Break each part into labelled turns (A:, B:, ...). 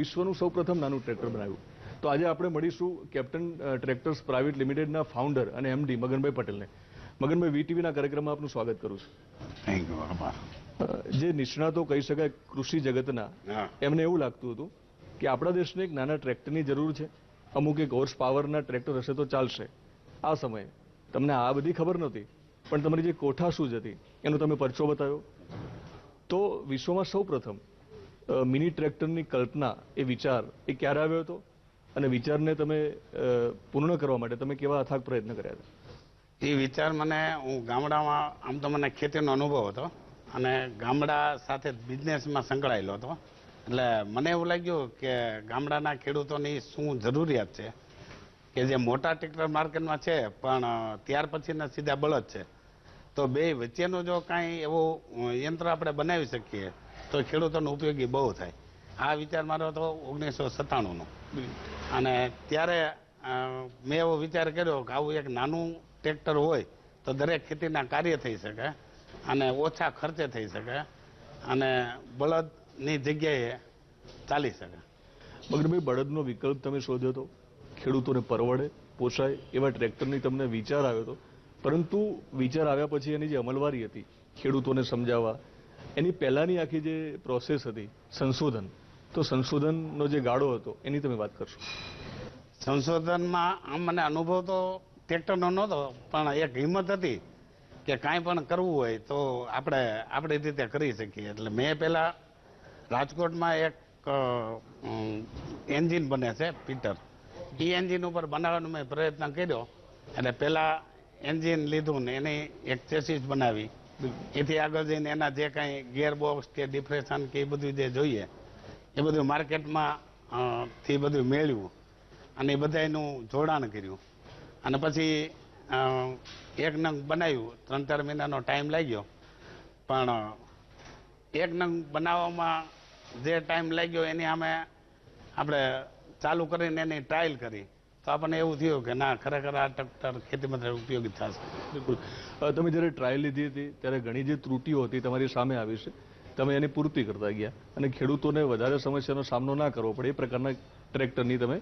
A: વિશ્વનું સૌપ્રથમ નાનું ટ્રેક્ટર બનાવ્યું. તો આજે આપણે મળીશું કેપ્ટન ટ્રેક્ટર્સ પ્રાઇવેટ લિમિટેડના ફાઉન્ડર અને એમડી મગનભાઈ પટેલને. મગનભાઈ વીટીવીના કાર્યક્રમમાં આપનું સ્વાગત કરું છું.
B: થેન્ક યુ
A: જે નિષ્ણાતો કહી શકાય કૃષિ જગતના એમને એવું લાગતું હતું કે આપણા દેશને એક નાના ટ્રેક્ટરની જરૂર છે. અમુક એક હોર્સ પાવરના ટ્રેક્ટર હશે તો ચાલશે. આ સમયે. તમને આ બધી ખબર નહોતી પણ તમારી જે કોઠા શૂઝ હતી એનો તમે પરચો બતાવ્યો. તો વિશ્વમાં સૌ પ્રથમ મિની ટ્રેક્ટરની કલ્પના એ વિચાર એ ક્યારે આવ્યો હતો? અને વિચારને તમે પૂર્ણ કરવા માટે તમે કેવા અથાગ પ્રયત્ન કર્યા હતા?
B: એ વિચાર મને, હું ગામડામાં, આમ તો મને ખેતીનો અનુભવ હતો અને ગામડા સાથે બિઝનેસમાં સંકળાયેલો હતો. એટલે મને એવું લાગ્યું કે ગામડાના ખેડૂતોની શું જરૂરિયાત છે? કે જે મોટા ટ્રેક્ટર માર્કેટમાં છે, પણ ત્યાર પછીના સીધા બળદ છે. તો બે વચ્ચેનું જો કાંઈ એવું યંત્ર આપણે બનાવી શકીએ તો ખેડૂતોનો ઉપયોગી બહુ થાય. આ વિચાર મારો હતો ઓગણીસો સત્તાણુંનો. અને ત્યારે મેં એવો વિચાર કર્યો કે આવું એક નાનું ટ્રેક્ટર હોય તો દરેક ખેતીના કાર્ય થઈ શકે અને ઓછા ખર્ચે થઈ શકે અને બળદની જગ્યાએ ચાલી શકે.
A: બગડભાઈ, બળદનો વિકલ્પ તમે શોધ્યો હતો ખેડૂતોને પરવડે પોસાય એવા ટ્રેક્ટરની તમને વિચાર આવ્યો હતો પરંતુ વિચાર આવ્યા પછી એની જે અમલવારી હતી, ખેડૂતોને સમજાવવા એની પહેલાની આખી જે પ્રોસેસ હતી, સંશોધન, તો સંશોધનનો જે ગાળો હતો, એની તમે વાત કરશો.
B: સંશોધનમાં આમ મને અનુભવ તો ટ્રેક્ટરનો નહોતો, પણ એક હિંમત હતી કે કાંઈ પણ કરવું હોય તો આપણે, આપણી રીતે કરી શકીએ. એટલે મેં પહેલાં રાજકોટમાં એક એન્જિન બને છે પીટર એ એન્જિન ઉપર બનાવવાનો મેં પ્રયત્ન કર્યો. અને પહેલાં એન્જિન લીધું ને એની એક ચેસીસ બનાવી. એથી આગળ જઈને એના જે કાંઈ ગેરબોક્સ કે ડિપ્રેશન કે એ બધું જે જોઈએ, એ બધું માર્કેટમાં થી બધું મેળવ્યું અને એ બધાનું જોડાણ કર્યું. અને પછી એક નંગ બનાવ્યું. ત્રણ, ચાર મહિનાનો ટાઈમ લાગ્યો. પણ એક નંગ બનાવવામાં જે ટાઈમ લાગ્યો એની અમે આપણે ચાલુ કરીને એની ટ્રાયલ કરી. તો આપણને એવું થયું કે ના ખરેખર આ ટ્રેક્ટર ખેતી માટે ઉપયોગી થશે.
A: બિલકુલ. તમે જ્યારે ટ્રાયલ લીધી હતી ત્યારે ઘણી જે ત્રુટીઓ હતી તમારી સામે આવી છે. તમે એની પૂર્તિ કરતા ગયા અને ખેડૂતોને વધારે સમસ્યાનો સામનો ના કરવો પડે એ પ્રકારના ટ્રેક્ટરની તમે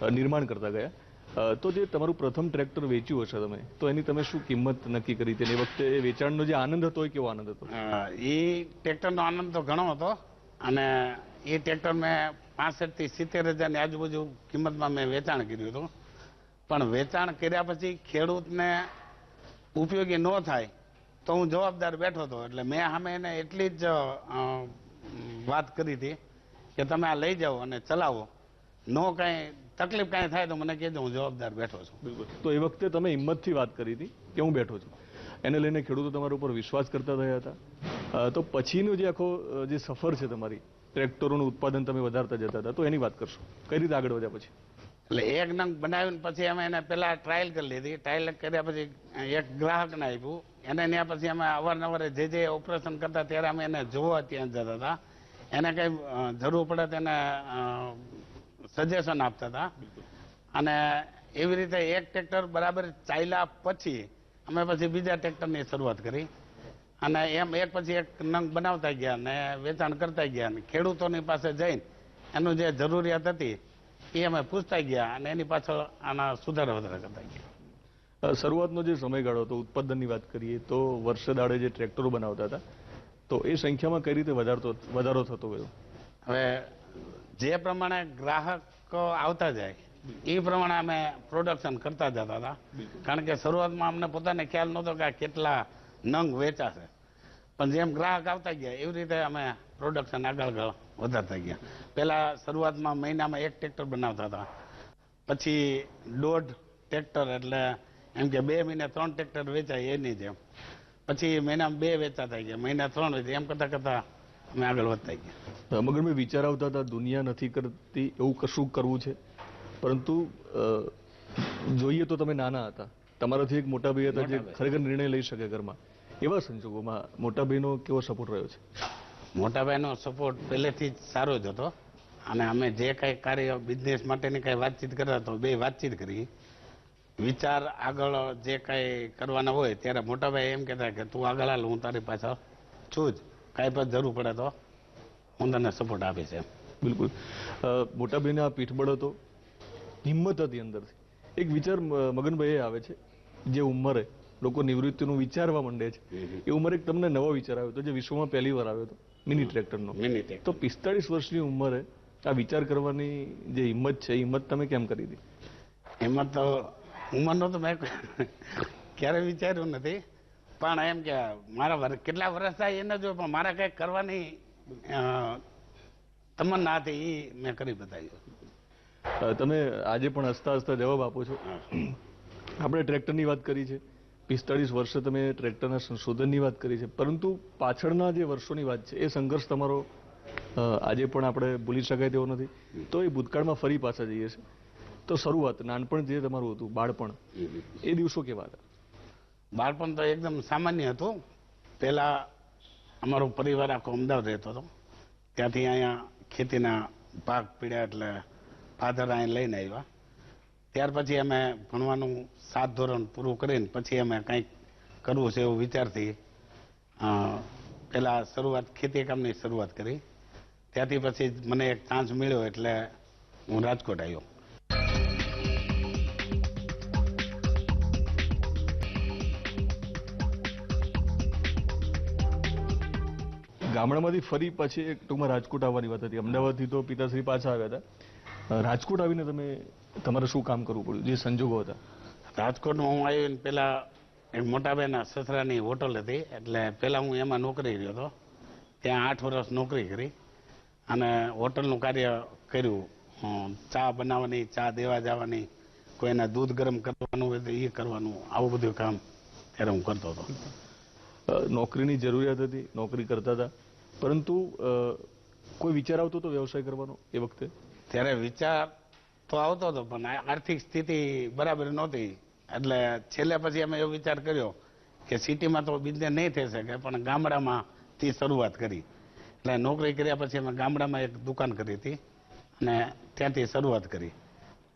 A: નિર્માણ કરતા ગયા. તો જે તમારું પ્રથમ ટ્રેક્ટર વેચ્યું હશે તમે તો એની તમે શું કિંમત નક્કી કરી હતી? એ વખતે એ વેચાણનો જે આનંદ હતો એ કેવો આનંદ હતો?
B: એ ટ્રેક્ટરનો આનંદ તો ઘણો હતો અને એ ટ્રેક્ટર મેં પાસઠથી સિત્તેર હજારની આજુબાજુ કિંમતમાં મેં વેચાણ કર્યું હતું. પણ વેચાણ કર્યા પછી ખેડૂતને ઉપયોગી ન થાય તો હું જવાબદાર બેઠો હતો. એટલે મેં સામે એને એટલી જ વાત કરી હતી કે તમે આ લઈ જાઓ અને ચલાવો. નો કાંઈ તકલીફ કાંઈ થાય તો મને કહેજો હું જવાબદાર બેઠો છું.
A: બિલકુલ. તો એ વખતે તમે હિંમતથી વાત કરી હતી કે હું બેઠો છું. એને લઈને ખેડૂતો તમારા ઉપર વિશ્વાસ કરતા થયા હતા. તો પછીનો જે આખો જે સફર છે તમારી ટ્રેક્ટરોનું ઉત્પાદન તમે વધારતા જતા હતા, તો એની વાત કરશો. કઈ રીતે આગળ વધ્યા પછી?
B: એટલે એક નંગ બનાવીને પછી અમે એને પેલા ટ્રાયલ કરી લીધી. ટ્રાયલ કર્યા પછી એક ગ્રાહકને આપ્યું. એને ત્યાં પછી અમે અવારનવાર જે જે ઓપરેશન કરતા ત્યારે અમે એને જોવા ત્યાં જતા હતા. એને કઈ જરૂર પડે તેને સજેશન આપતા હતા. અને એવી રીતે એક ટ્રેક્ટર બરાબર ચાલ્યા પછી અમે પછી બીજા ટ્રેક્ટરની શરૂઆત કરી. અને એમ એક પછી એક નંગ બનાવતા ગયા ને વેચાણ કરતા ગયા ને ખેડૂતોની પાસે જઈને એનું જે જરૂરિયાત હતી એ અમે પૂછતા ગયા અને એની પાછળ આના સુધારા વધારા કરતા ગયા.
A: શરૂઆતનો જે સમયગાળો હતો ઉત્પાદનની વાત કરીએ તો વર્ષે દાડે જે ટ્રેક્ટરો બનાવતા હતા તો એ સંખ્યામાં કઈ રીતે વધારતો વધારો થતો ગયો?
B: હવે જે પ્રમાણે ગ્રાહકો આવતા જાય એ પ્રમાણે અમે પ્રોડક્શન કરતા જતા હતા. કારણ કે શરૂઆતમાં અમને પોતાને ખ્યાલ નહોતો કે કેટલા નંગ વેચાશે. પણ જેમ ગ્રાહક આવતા ગયા એવી રીતે અમે પ્રોડક્શન આગળ વધારતા ગયા. પહેલા શરૂઆતમાં મહિનામાં એક ટ્રેક્ટર બનાવતા હતા. પછી દોઢ ટ્રેક્ટર એટલે એમ કે બે મહિને ત્રણ ટ્રેક્ટર વેચાય એની જેમ. પછી મહિનામાં બે વેચાતા ગયા મહિના ત્રણ વેચાય એમ કરતા કરતા અમે આગળ વધતા ગયા.
A: મગનભાઈ વિચાર આવતા હતા દુનિયા નથી કરતી એવું કશું કરવું છે? પરંતુ જોઈએ તો તમે નાના હતા. તમારાથી એક મોટા ભાઈ હતા જે ખરેખર નિર્ણય લઈ શકે ઘરમાં. એવા સંજોગોમાં મોટા ભાઈનો કેવો સપોર્ટ રહ્યો છે?
B: મોટાભાઈનો સપોર્ટ પહેલેથી જ સારો જ હતો. અને અમે જે કાંઈ કાર્ય બિઝનેસ માટેની કાંઈ વાતચીત કરતા તો બે વાતચીત કરી. વિચાર આગળ જે કાંઈ કરવાના હોય ત્યારે મોટાભાઈ એમ કહેતા કે તું આગળ હાલ હું તારી પાછળ છું જ. કાંઈ પણ જરૂર પડે તો હું તને સપોર્ટ આપીશ એમ.
A: બિલકુલ. મોટાભાઈને આ પીઠબળ હતો. હિંમત હતી અંદરથી. એક વિચાર મગનભાઈએ મગનભાઈ આવે છે. જે ઉંમરે લોકો નિવૃત્તિનું વિચારવા માંડે છે. એ ઉંમરે એક તમને નવો વિચાર આવ્યો હતો જે વિશ્વમાં પહેલી વાર આવ્યો હતો મિની ટ્રેક્ટરનો. તો પિસ્તાળીસ વર્ષની ઉંમરે આ વિચાર કરવાની જે હિંમત છે એ હિંમત તમે કેમ કરી હતી
B: એમાં તો ઉંમરનો તો મેં ક્યારેય વિચાર્યું નથી. પણ એમ કે મારા કેટલા વર્ષ થાય એને જો પણ મારા કંઈક કરવાની તમન્ના હતી એ મેં કરી બતાવ્યું.
A: તમે આજે પણ હસતા હસતા જવાબ આપો છો. આપણે ટ્રેક્ટરની વાત કરી છે. પિસ્તાળીસ વર્ષે તમે ટ્રેક્ટરના સંશોધનની વાત કરી છે. પરંતુ પાછળના જે વર્ષોની વાત છે, એ સંઘર્ષ તમારો આજે પણ આપણે ભૂલી શકાય તેવો નથી. તો એ ભૂતકાળમાં ફરી પાછા જઈએ છે તો શરૂઆત નાનપણ જે તમારું હતું, બાળપણ, એ દિવસો કેવા હતા?
B: બાળપણ તો એકદમ સામાન્ય હતું. પહેલા અમારો પરિવાર આખો અમદાવાદ રહેતો હતો. ત્યાંથી અહીંયા ખેતીના પાક પીડ્યા એટલે ફાધર અહીંયા લઈને આવ્યા. ત્યાર પછી અમે ભણવાનું સાત ધોરણ પૂરું કરીને પછી અમે કંઈક કરવું છે એવું વિચારથી પહેલાં શરૂઆત, ખેતી કામની શરૂઆત કરી. ત્યાંથી પછી મને એક ચાન્સ મળ્યો એટલે હું રાજકોટ આવ્યો.
A: ગામડામાંથી ફરી પછી એક ટૂંકમાં રાજકોટ આવવાની વાત હતી. અમદાવાદથી તો પિતાશ્રી પાછા આવ્યા હતા. રાજકોટ આવીને તમે તમારે શું કામ કરવું પડ્યું? જે સંજોગો હતા.
B: રાજકોટમાં હું આવ્યો પેલા એક મોટાભાઈના સસરાની હોટલ હતી એટલે પેલા હું એમાં નોકરી રહ્યો હતો. ત્યાં આઠ વર્ષ નોકરી કરી અને હોટલનું કાર્ય કર્યું. ચા બનાવવાની ચા દેવા જવાની કોઈના દૂધ ગરમ કરવાનું હોય તો એ કરવાનું આવું બધું કામ ત્યારે હું કરતો હતો.
A: નોકરીની જરૂરિયાત હતી નોકરી કરતા હતા. પરંતુ કોઈ વિચાર આવતો હતો વ્યવસાય કરવાનો એ વખતે?
B: ત્યારે વિચાર તો આવતો હતો, પણ આર્થિક સ્થિતિ બરાબર નહોતી. એટલે છેલ્લે પછી અમે એવો વિચાર કર્યો કે સિટીમાં તો બિઝનેસ નહીં થઈ શકે, પણ ગામડામાં થી શરૂઆત કરી. એટલે નોકરી કર્યા પછી અમે ગામડામાં એક દુકાન કરી હતી અને ત્યાંથી શરૂઆત કરી.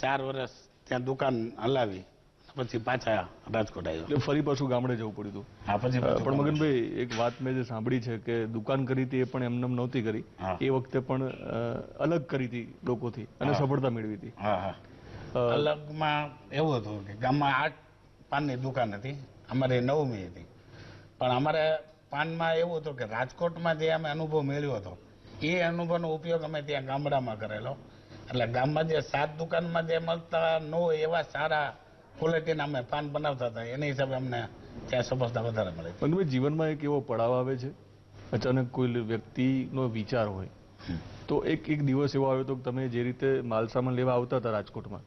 B: ચાર વર્ષ ત્યાં દુકાન હલાવી. પછી પાછા રાજકોટ આવ્યો
A: એટલે ફરી પાછું ગામડે જવું પડ્યું હતું.
B: હા પછી
A: પણ મગનભાઈ એક વાત મેં જે સાંભળી છે કે દુકાન કરી હતી એ પણ એમને નહોતી કરી. એ વખતે પણ અલગ કરી હતી લોકોથી અને સફળતા મેળવી હતી.
B: હા હા.
A: અ,
B: અલગમાં એવું હતું કે ગામમાં આઠ પાનની દુકાન હતી. અમારે નવમી હતી. પણ અમારે પાનમાં એવું હતું કે રાજકોટમાં જે અમે અનુભવ મેળવ્યો હતો એ અનુભવનો ઉપયોગ અમે ત્યાં ગામડામાં કરેલો. એટલે ગામમાં જે સાત દુકાનમાં જે મળતા ન હોય એવા સારા ક્વોલિટીના અમે પાન બનાવતા હતા. એના હિસાબે અમને ત્યાં સફળતા વધારે મળે પણ
A: મગનભાઈ જીવનમાં એક એવો પડાવ આવે છે અચાનક કોઈ વ્યક્તિનો વિચાર હોય તો એક એક દિવસ એવો આવ્યો હતો કે તમે જે રીતે માલસામાન લેવા આવતા હતા રાજકોટમાં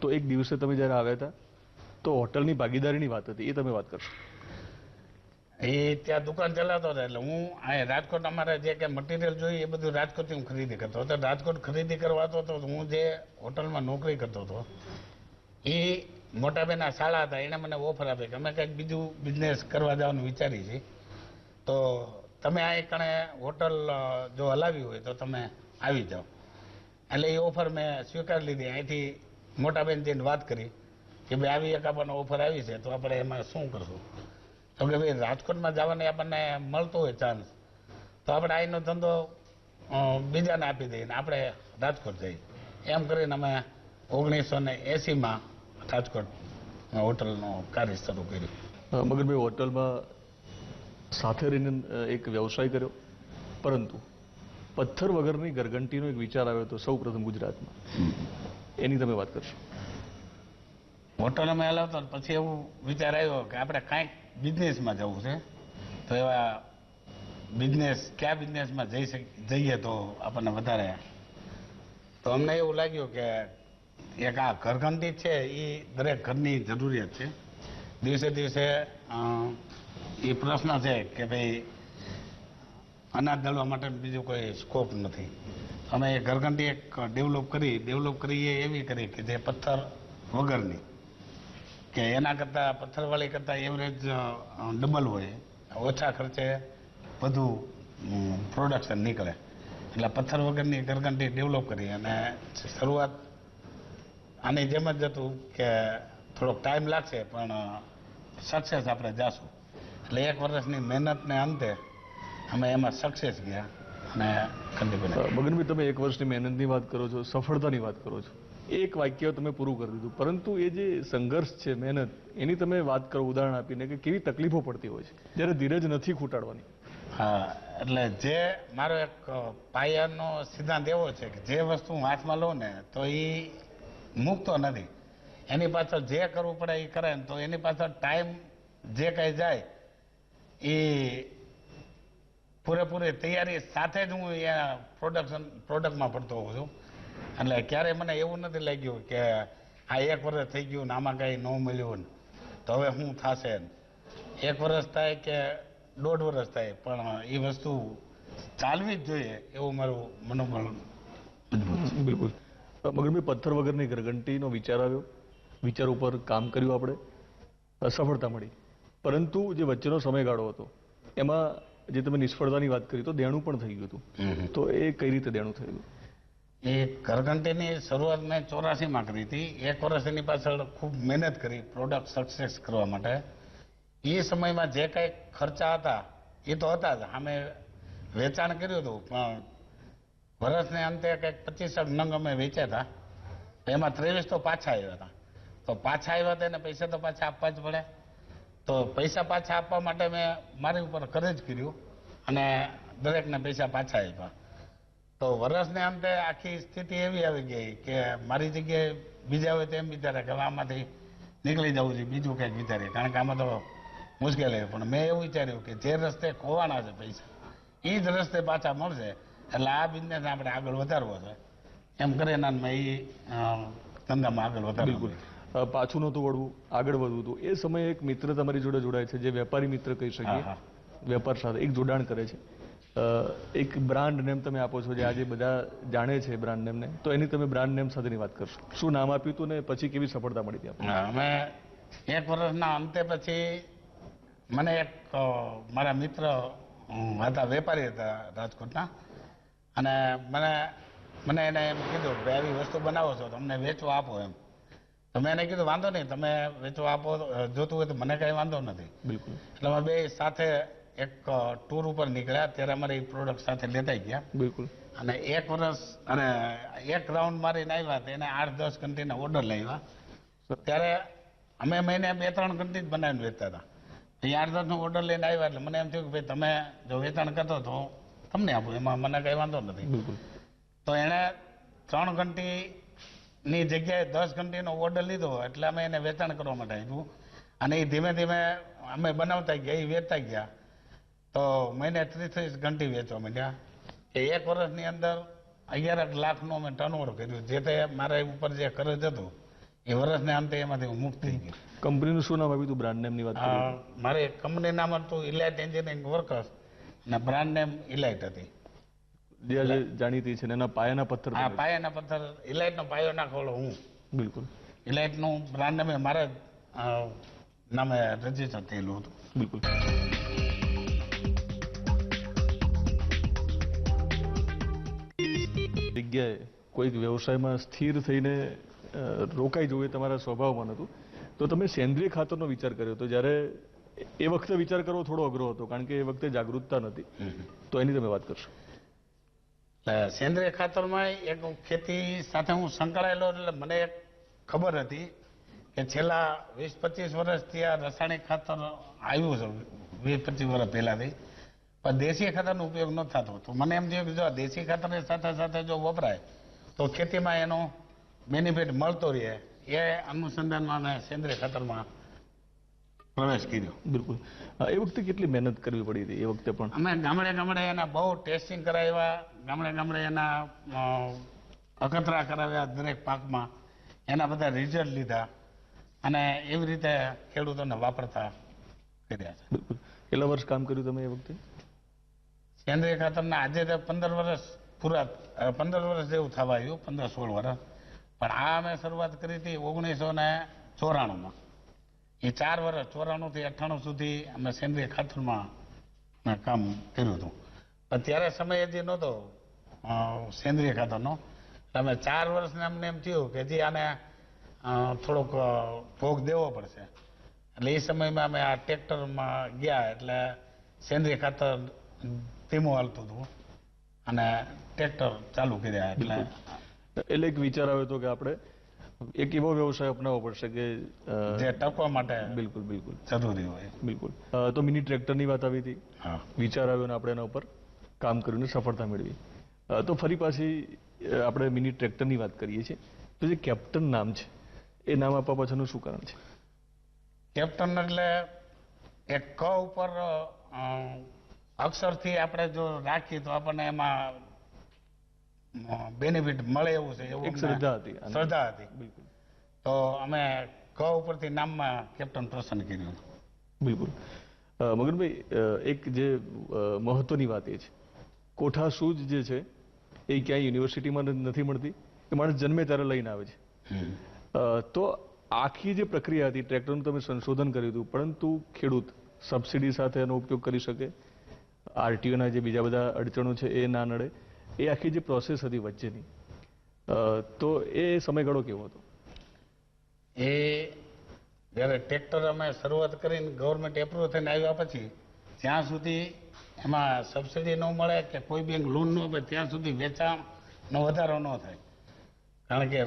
A: તો એક દિવસે તમે જ્યારે આવ્યા હતા તો હોટલની ભાગીદારીની વાત હતી. એ તમે વાત કરશો?
B: એ ત્યાં દુકાન ચલાવતો હતો એટલે હું આ રાજકોટ અમારે જે કે મટીરિયલ જોઈએ એ બધું રાજકોટથી હું ખરીદી કરતો હતો. રાજકોટ ખરીદી કરવા હતો તો હું જે હોટલમાં નોકરી કરતો હતો એ મોટાભાઈના શાળા હતા, એણે મને ઓફર આપી કે અમે કંઈક બીજું બિઝનેસ કરવા જવાનું વિચારી છીએ. તો તમે આ એકણે હોટલ જો હલાવી હોય તો તમે આવી જાઓ. એટલે એ ઓફર મેં સ્વીકારી લીધી. અહીંથી મોટાબેન જઈને વાત કરી કે ભાઈ આવી એક આપણને ઓફર આવી છે, તો આપણે એમાં શું કરશું? તો કે ભાઈ રાજકોટમાં જવાને આપણને મળતો હોય ચાન્સ તો આપણે અહીંનો ધંધો બીજાને આપી દઈએ ને આપણે રાજકોટ જઈએ. એમ કરીને અમે ઓગણીસો ને એંસીમાં રાજકોટ હોટલનું કાર્ય શરૂ કર્યું.
A: મેં હોટલમાં સાથે રહીને એક વ્યવસાય કર્યો. પરંતુ પથ્થર વગરની ગરગંટીનો એક વિચાર આવ્યો હતો સૌ પ્રથમ ગુજરાતમાં. એની તમે વાત કરશો?
B: હોટલ અમે હલાવતો પછી એવું વિચાર આવ્યો કે આપણે કાંઈક બિઝનેસમાં જવું છે. તો એવા બિઝનેસ કયા બિઝનેસમાં જઈ જઈએ તો આપણને વધારે. તો અમને એવું લાગ્યું કે એક આ ઘરઘંટી છે એ દરેક ઘરની જરૂરિયાત છે. દિવસે દિવસે એ પ્રશ્ન છે કે ભાઈ અનાજ દળવા માટે બીજું કોઈ સ્કોપ નથી. અમે એ ઘરઘંટી એક ડેવલપ કરી ડેવલપ કરી એ એવી કરી કે જે પથ્થર વગરની. કે એના કરતાં, પથ્થરવાળી કરતાં એવરેજ ડબલ હોય. ઓછા ખર્ચે વધુ પ્રોડક્શન નીકળે. એટલે પથ્થર વગરની ઘરઘંટી ડેવલપ કરી અને શરૂઆત આની જેમ જ હતું કે થોડોક ટાઈમ લાગશે પણ સક્સેસ આપણે જાશું. એટલે એક વર્ષની મહેનતને અંતે અમે એમાં સક્સેસ ગયા અને
A: મગનભાઈ તમે એક વર્ષની મહેનતની વાત કરો છો સફળતાની વાત કરો છો. એક વાક્ય તમે પૂરું કરી દીધું. પરંતુ એ જે સંઘર્ષ છે મહેનત એની તમે વાત કરો ઉદાહરણ આપીને કે કેવી તકલીફો પડતી હોય છે જ્યારે ધીરજ નથી ખૂટાડવાની?
B: હા એટલે જે મારો એક પાયાનો સિદ્ધાંત એવો છે કે જે વસ્તુ હું હાથમાં લઉં ને તો એ મૂકતો નથી. એની પાછળ જે કરવું પડે એ કરે ને તો એની પાછળ ટાઈમ જે કાંઈ જાય એ પૂરેપૂરી તૈયારી સાથે જ હું એ પ્રોડક્શન પ્રોડક્ટમાં પડતો હોઉં છું. એટલે ક્યારેય મને એવું નથી લાગ્યું કે આ એક વર્ષ થઈ ગયું ને આમાં કાંઈ ન મળ્યું ને. તો હવે શું થશે એક વર્ષ થાય કે દોઢ વર્ષ થાય, પણ એ વસ્તુ ચાલવી જ જોઈએ એવું મારું મનોબળ
A: બિલકુલ. અ, મેં પથ્થર વગરની ઘરઘંટીનો વિચાર આવ્યો. વિચાર ઉપર કામ કર્યું આપણે. સફળતા મળી. પરંતુ જે વચ્ચેનો સમયગાળો હતો એમાં જે તમે નિષ્ફળતાની વાત કરી તો દેણું પણ થઈ ગયું હતું. તો એ કઈ રીતે દેણું થયું?
B: એ કરગંટીની શરૂઆત મેં ચોરાસીમાં કરી હતી. એક વર્ષ એની પાછળ ખૂબ મહેનત કરી પ્રોડક્ટ સક્સેસ કરવા માટે. એ સમયમાં જે કાંઈ ખર્ચા હતા એ તો હતા જ. અમે વેચાણ કર્યું હતું પણ વર્ષને અંતે કંઈક પચીસ નંગ અમે વેચ્યા હતા. એમાં ત્રેવીસ તો પાછા આવ્યા હતા. તો પાછા આવ્યા હતા એને પૈસા તો પાછા આપવા જ પડે. તો પૈસા પાછા આપવા માટે મેં મારી ઉપર કરજ કર્યું અને દરેકને પૈસા પાછા આપ્યા. તો વર્ષને અંતે આખી સ્થિતિ એવી આવી ગઈ કે મારી જગ્યાએ બીજા હોય તેમ વિચારે કે આમાંથી નીકળી જવું છે બીજું કંઈક વિચારીએ. કારણ કે આમાં તો મુશ્કેલ પણ મેં એવું વિચાર્યું કે જે રસ્તે ખોવાના છે પૈસા એ જ રસ્તે પાછા મળશે. એટલે આ બિઝનેસ આપણે આગળ વધારવો છે. એમ કરે એના એ ધંધામાં આગળ વધારવું
A: બિલકુલ. પાછું નહોતું વળવું આગળ વધવું હતું. એ સમયે એક મિત્ર તમારી જોડે જોડાય છે જે વેપારી મિત્ર કહી શકીએ. વેપાર સાથે એક જોડાણ કરે છે. એક બ્રાન્ડ નેમ તમે આપો છો જે આજે બધા જાણે છે બ્રાન્ડ નેમને તો એની તમે બ્રાન્ડ નેમ સાથેની વાત કરશો. શું નામ આપ્યું હતું ને પછી કેવી સફળતા મળી હતી?
B: અમે એક વર્ષના અંતે પછી મને એક મારા મિત્ર હતા વેપારી હતા રાજકોટના અને મને મને એને એમ કીધું કે આવી વસ્તુ બનાવો છો તમને વેચવા આપો એમ. તો મેં એને કીધું વાંધો નહીં તમે વેચવા આપો જોતું હોય તો મને કાંઈ વાંધો નથી.
A: બિલકુલ.
B: એટલે અમે બે સાથે એક ટૂર ઉપર નીકળ્યા. ત્યારે અમારી પ્રોડક્ટ સાથે લેતા ગયા.
A: બિલકુલ.
B: અને એક વર્ષ અને એક રાઉન્ડ મારીને આવ્યા તો એને આઠ દસ ઘંટીના ઓર્ડર લાવ્યા ત્યારે અમે મહિને બે ત્રણ ઘંટી જ બનાવીને વેચતા હતા. એ આઠ દસનો ઓર્ડર લઈને આવ્યા એટલે મને એમ થયું કે ભાઈ તમે જો વેચાણ કરતો તો તમને આપું એમાં મને કઈ વાંધો નથી.
A: બિલકુલ.
B: તો એણે ત્રણ ઘંટીની જગ્યાએ દસ ઘંટીનો ઓર્ડર લીધો એટલે અમે એને વેચાણ કરવા માટે આપ્યું અને એ ધીમે ધીમે અમે બનાવતા ગયા એ વેચતા ગયા. તો મહિને ત્રીસ ત્રીસ ઘંટી વેચવા માંડ્યા. એ એક વર્ષની અંદર અગિયાર લાખનું અમે ટર્નઓવર કર્યું. જે તે મારા ઉપર જે કરજ હતું એ વર્ષને અંતે એમાંથી હું મુક્ત થઈ ગયો.
A: કંપનીનું શું નામ આપ્યું હતું? બ્રાન્ડ નેમની વાત
B: મારે કંપની નામ હતું ઇલાઇટ એન્જિનિયરિંગ વર્કર્સ અને બ્રાન્ડ નેમ ઇલાઇટ હતી.
A: જાણીતી છે ને એના પાયાના પથ્થર
B: આ પાયાના પથ્થર ઇલાઇટનો પાયો નાખોલો હું.
A: બિલકુલ.
B: ઇલાઇટનું બ્રાન્ડ નામે મારા નામે રજિસ્ટર થયેલું હતું.
A: બિલકુલ. જગ્યાએ કોઈક વ્યવસાયમાં સ્થિર થઈને રોકાઈ જવું એ તમારા સ્વભાવમાં નહોતું. તો તમે સેન્દ્રિય ખાતરનો વિચાર કર્યો. તો જ્યારે એ વખતે વિચાર કરવો થોડો અઘરો હતો કારણ કે એ વખતે જાગૃતતા નથી તો એની તમે વાત કરશો.
B: સેન્દ્રિય ખાતરમાં એક ખેતી સાથે હું સંકળાયેલો એટલે મને એક ખબર હતી કે છેલ્લા વીસ પચીસ વર્ષથી આ રાસાયણિક ખાતર આવ્યું છે વીસ પચીસ વર્ષ પહેલાથી. પણ દેશી ખાતરનો ઉપયોગ ન થતો તો મને એમ થયું કે જો દેશી ખાતરની સાથે સાથે જો વપરાય તો ખેતીમાં એનો બેનિફિટ મળતો રહે. એ અનુસંધાનમાં અને સેન્દ્રિય ખાતરમાં પ્રવેશ કર્યો.
A: બિલકુલ. એ વખતે કેટલી મહેનત કરવી પડી હતી એ વખતે પણ?
B: અમે ગામડે ગામડે એના બહુ ટેસ્ટિંગ કરાવ્યા ગામડે ગામડે એના અકતરા કરાવ્યા દરેક પાકમાં. એના બધા રિઝલ્ટ લીધા અને એવી રીતે ખેડૂતોને વાપરતા કર્યા છે.
A: બિલકુલ. કેટલા વર્ષ કામ કર્યું તમે એ વખતે?
B: કેન્દ્રીય ખાતરના આજે તો પંદર વર્ષ પૂરા પંદર વર્ષ જેવું થવા આવ્યું પંદર સોળ વર્ષ. પણ આ અમે શરૂઆત કરી હતી ઓગણીસો ને ચોરાણુંમાં. એ ચાર વર્ષ ચોરાણું થી અઠ્ઠાણું સુધી અમે સેન્દ્રિય ખાતરમાં કામ કર્યું હતું. પણ ત્યારે સમય હજી નહોતો સેન્દ્રિય ખાતરનો. અમે ચાર વર્ષને અમને એમ થયું કે હજી આને થોડોક ભોગ દેવો પડશે. એટલે એ સમયમાં અમે આ ટ્રેક્ટરમાં ગયા એટલે સેન્દ્રિય ખાતર ધીમું હાલતું હતું. અને ટ્રેક્ટર ચાલુ કર્યા એટલે
A: એટલે એક વિચાર આવ્યો હતો કે આપણે એક એવો વ્યવસાય અપનાવવો પડશે કે
B: જે ટકવા માટે
A: બિલકુલ બિલકુલ.
B: જરૂરી હોય.
A: બિલકુલ. તો મિની ટ્રેક્ટરની વાત આવી હતી. વિચાર આવ્યો ને આપણે એના ઉપર કામ કરીને સફળતા મેળવી. તો ફરી પાછી આપણે મિની ટ્રેક્ટરની વાત કરીએ છીએ. તો જે કેપ્ટન નામ છે એ નામ આપવા પાછળનું શું કારણ છે?
B: કેપ્ટન એટલે એક ક ઉપર અક્ષરથી આપણે જો રાખીએ તો આપણને એમાં બેનિફિટ મળે એવું છે એવું
A: શ્રદ્ધા હતી
B: શ્રદ્ધા હતી.
A: બિલકુલ.
B: તો અમે ક ઉપરથી નામમાં કેપ્ટન પ્રસન્ન કર્યું.
A: બિલકુલ. મગનભાઈ એક જે મહત્વની વાત એ છે. કોઠા શૂઝ જે છે એ ક્યાંય યુનિવર્સિટીમાં નથી મળતી. એ માણસ જન્મે ત્યારે લઈને આવે છે. તો આખી જે પ્રક્રિયા હતી ટ્રેક્ટરનું તમે સંશોધન કર્યું હતું પરંતુ ખેડૂત સબસિડી સાથે એનો ઉપયોગ કરી શકે? આરટીઓના જે બીજા બધા અડચણો છે એ ના નડે? એ આખી જે પ્રોસેસ હતી વચ્ચેની તો એ સમયગાળો કેવો હતો?
B: એ જ્યારે ટ્રેક્ટર અમે શરૂઆત કરીને ગવર્મેન્ટ એપ્રુવ થઈને આવ્યા પછી જ્યાં સુધી એમાં સબસિડી ન મળે કે કોઈ બેંક લોન ન આપે, ત્યાં સુધી વેચાણનો વધારો ન થાય. કારણ કે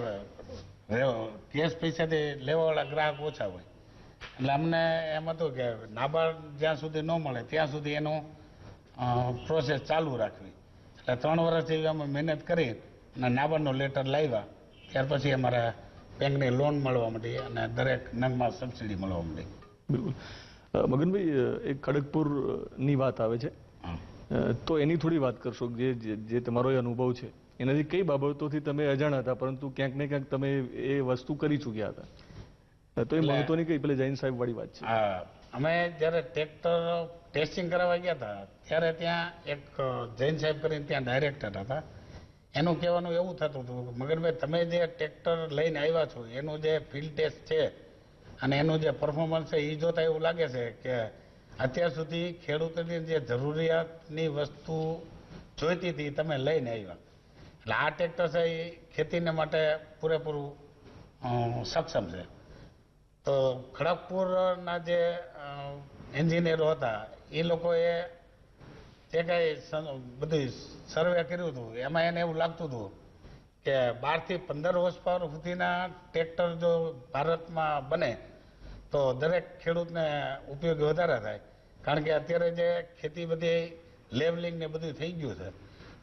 B: કેશ પૈસાથી લેવાવાળા ગ્રાહક ઓછા હોય. એટલે અમને એમ હતું કે નાબાર્ડ જ્યાં સુધી ન મળે, ત્યાં સુધી એનો પ્રોસેસ ચાલુ રાખવી. એટલે ત્રણ વર્ષ જેવી અમે મહેનત કરી અને નાબાર્ડનો લેટર લાવ્યા. ત્યાર પછી અમારે બેંકની લોન મળવા માંડી અને દરેક નંગમાં સબસિડી મળવા માંડી.
A: બિલકુલ. મગનભાઈ એક ખડગપુરની વાત આવે છે. તો એની થોડી વાત કરશો જે જે- તમારો અનુભવ છે. એનાથી કઈ બાબતોથી તમે અજાણ હતા પરંતુ ક્યાંક ને ક્યાંક તમે એ વસ્તુ કરી ચૂક્યા હતા. તો એ મહત્વની કઈ? પેલે જૈન સાહેબ વાળી વાત છે.
B: અમે જ્યારે ટ્રેક્ટર ટેસ્ટિંગ કરાવવા ગયા હતા, ત્યારે ત્યાં એક જૈન સાહેબ કરીને ત્યાં ડાયરેક્ટર હતા. એનું કહેવાનું એવું થતું હતું મગર મગનભાઈ, તમે જે ટ્રેક્ટર લઈને આવ્યા છો, એનું જે ફિલ્ડ ટેસ્ટ છે અને એનું જે પરફોર્મન્સ છે એ જોતા એવું લાગે છે કે અત્યાર સુધી ખેડૂતોની જે જરૂરિયાતની વસ્તુ જોઈતી હતી તમે લઈને આવ્યા. એટલે આ ટ્રેક્ટર છે એ ખેતીને માટે પૂરેપૂરું સક્ષમ છે. તો ખડગપુરના જે એન્જિનિયરો હતા, એ લોકોએ જે કાંઈ બધું સર્વે કર્યું હતું, એમાં એને એવું લાગતું હતું કે બારથી પંદર વર્ષ પાવર સુધીના ટ્રેક્ટર જો ભારતમાં બને, તો દરેક ખેડૂતને ઉપયોગી વધારે થાય. કારણ કે અત્યારે જે ખેતી બધી, લેવલિંગ ને બધું થઈ ગયું છે.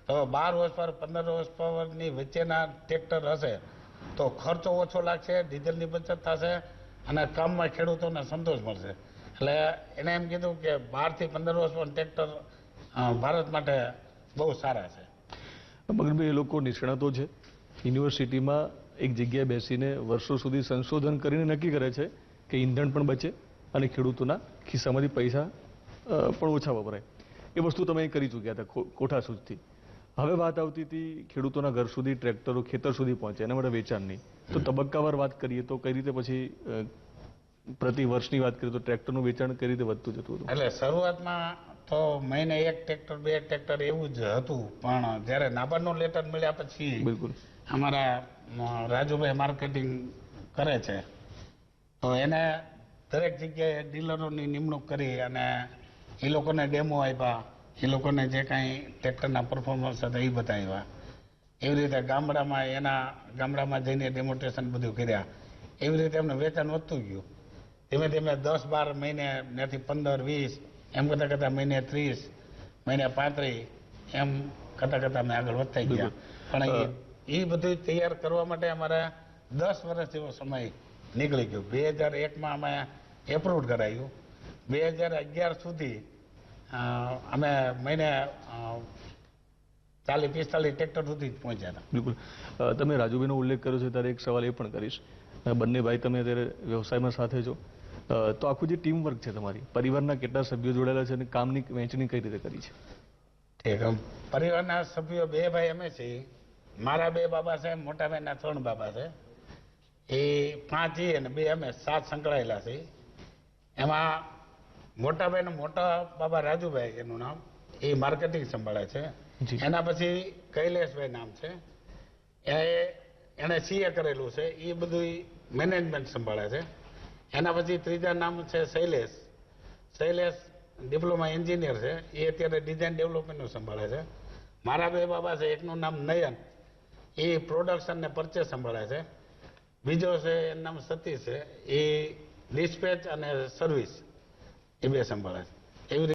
B: તો બાર વર્ષ પાવર પંદર વર્ષ પાવરની વચ્ચેના ટ્રેક્ટર હશે, તો ખર્ચો ઓછો લાગશે, ડીઝલની બચત થશે અને કામમાં ખેડૂતોને સંતોષ મળશે. એટલે એને એમ કીધું કે બારથી પંદર વર્ષ પણ ટ્રેક્ટર ભારત માટે બહુ સારા છે.
A: મગનભાઈ, એ લોકો નિષ્ણાતો છે. યુનિવર્સિટીમાં એક જગ્યાએ બેસીને વર્ષો સુધી સંશોધન કરીને નક્કી કરે છે કે ઈંધણ પણ બચે અને ખેડૂતોના ખિસ્સામાંથી પૈસા પણ ઓછા વપરાય. એ વસ્તુ તમે કરી ચૂક્યા હતા કોઠા સુધી હવે વાત આવતી હતી ખેડૂતોના ઘર સુધી ટ્રેક્ટરો ખેતર સુધી પહોંચે એના માટે વેચાણની. તો તબક્કાવાર વાત કરીએ તો કઈ રીતે પછી પ્રતિ વર્ષની વાત કરીએ તો ટ્રેક્ટરનું વેચાણ કઈ રીતે વધતું જતું હતું?
B: એટલે શરૂઆતમાં તો મહિને એક ટ્રેક્ટર બે ટ્રેક્ટર એવું જ હતું. પણ જ્યારે નાબાર્ડનું લેટર મળ્યા પછી
A: બિલકુલ.
B: અમારા રાજુભાઈ માર્કેટિંગ કરે છે. તો એને દરેક જગ્યાએ ડીલરોની નિમણૂક કરી અને એ લોકોને ડેમો આપ્યા. એ લોકોને જે કાંઈ ટ્રેક્ટરના પરફોર્મન્સ હતા એ બતાવ્યા. એવી રીતે ગામડામાં એના ગામડામાં જઈને ડેમોન્સ્ટ્રેશન બધું કર્યા. એવી રીતે એમનું વેચાણ વધતું ગયું. ધીમે ધીમે દસ બાર મહિને ત્યાંથી પંદર વીસ એમ કરતાં કરતાં મહિને ત્રીસ મહિને પાંત્રીસ એમ કરતાં કરતાં અમે આગળ વધતા ગયા. પણ એ બધું તૈયાર કરવા માટે અમારે દસ વર્ષ જેવો સમય નીકળી ગયો. બે હજાર એકમાં અમે એપ્રુવ કરાયું. બે હજાર અગિયાર સુધી અમે મહિને ચાલીસ પિસ્તાલીસ ટ્રેક્ટર સુધી જ પહોંચ્યા હતા.
A: બિલકુલ. તમે રાજુભાઈનો ઉલ્લેખ કર્યો છે ત્યારે એક સવાલ એ પણ કરીશ. બંને ભાઈ તમે અત્યારે વ્યવસાયમાં સાથે છો. તો આખું જે ટીમ વર્ક છે તમારી પરિવારના કેટલા સભ્યો જોડાયેલા છે અને કામની વહેંચણી કઈ રીતે કરી છે?
B: પરિવારના સભ્યો બે ભાઈ અમે છે મારા બે બાબા છે મોટા ભાઈના ત્રણ બાબા છે. એ પાંચ છીએ અને બે અમે સાત સંકળાયેલા છે એમાં મોટા ભાઈ મોટા બાબા રાજુભાઈ એનું નામ એ માર્કેટિંગ સંભાળે છે. એના પછી કૈલેશભાઈ નામ છે. એ એણે સીએ કરેલું છે. એ બધું મેનેજમેન્ટ સંભાળે છે. એના પછી ત્રીજા નામ છે શૈલેષ. શૈલેષ ડિપ્લોમા એન્જિનિયર છે. એ અત્યારે ડિઝાઇન ડેવલપમેન્ટનું સંભાળે છે. મારા બે બાબા છે. એકનું નામ નયન. એ પ્રોડક્શન ને પરચેસ સંભાળે છે. બીજો છે એનું નામ સતીશ છે. એ ડિસ્પેચ અને સર્વિસ. એ બે સંભાળે છે એવી રીતે